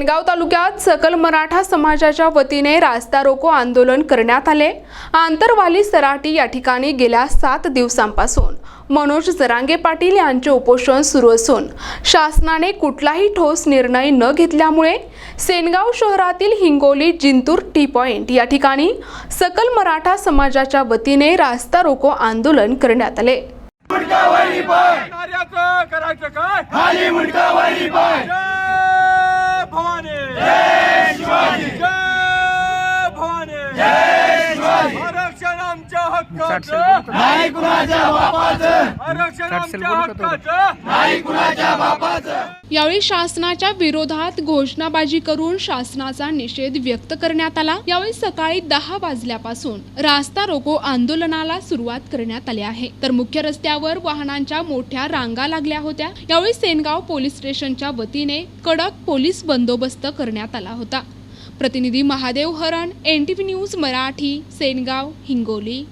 सेनगाव तालुक्यात सकल मराठा समाजाच्या वतीने रास्ता रोको आंदोलन करण्यात आले. आंतरवाली सराटी या ठिकाणी गेल्या सात दिवसांपासून. मनोज जरांगे पाटील यांचे उपोषण सुरू असून शासनाने कुठलाही ठोस निर्णय न घेतल्यामुळे सेनगाव शहरातील हिंगोली जिंतूर टी पॉइंट या ठिकाणी सकल मराठा समाजाच्या वतीने रास्ता रोको आंदोलन करण्यात आले. कार्याचं करायचं काय? हक्काचं नाही कुणाच्या बापाचं. आरक्षण आमच्या हक्काचं. नाही कुणाच्या बापाचं. यावेळी शासनाच्या विरोधात घोषणाबाजी करून शासनाचा निषेध व्यक्त करण्यात आला. यावेळी सकाळी दहा वाजल्यापासून रास्ता रोको आंदोलनाला सुरुवात करण्यात आली आहे. तर मुख्य रस्त्यावर वाहनांच्या मोठ्या रांगा लागल्या होत्या. यावेळी सेनगाव पोलीस स्टेशनच्या वतीने कडक पोलीस बंदोबस्त करण्यात आला होता. प्रतिनिधी Mahadev Haran N T V news Marathi Sengaon Hingoli.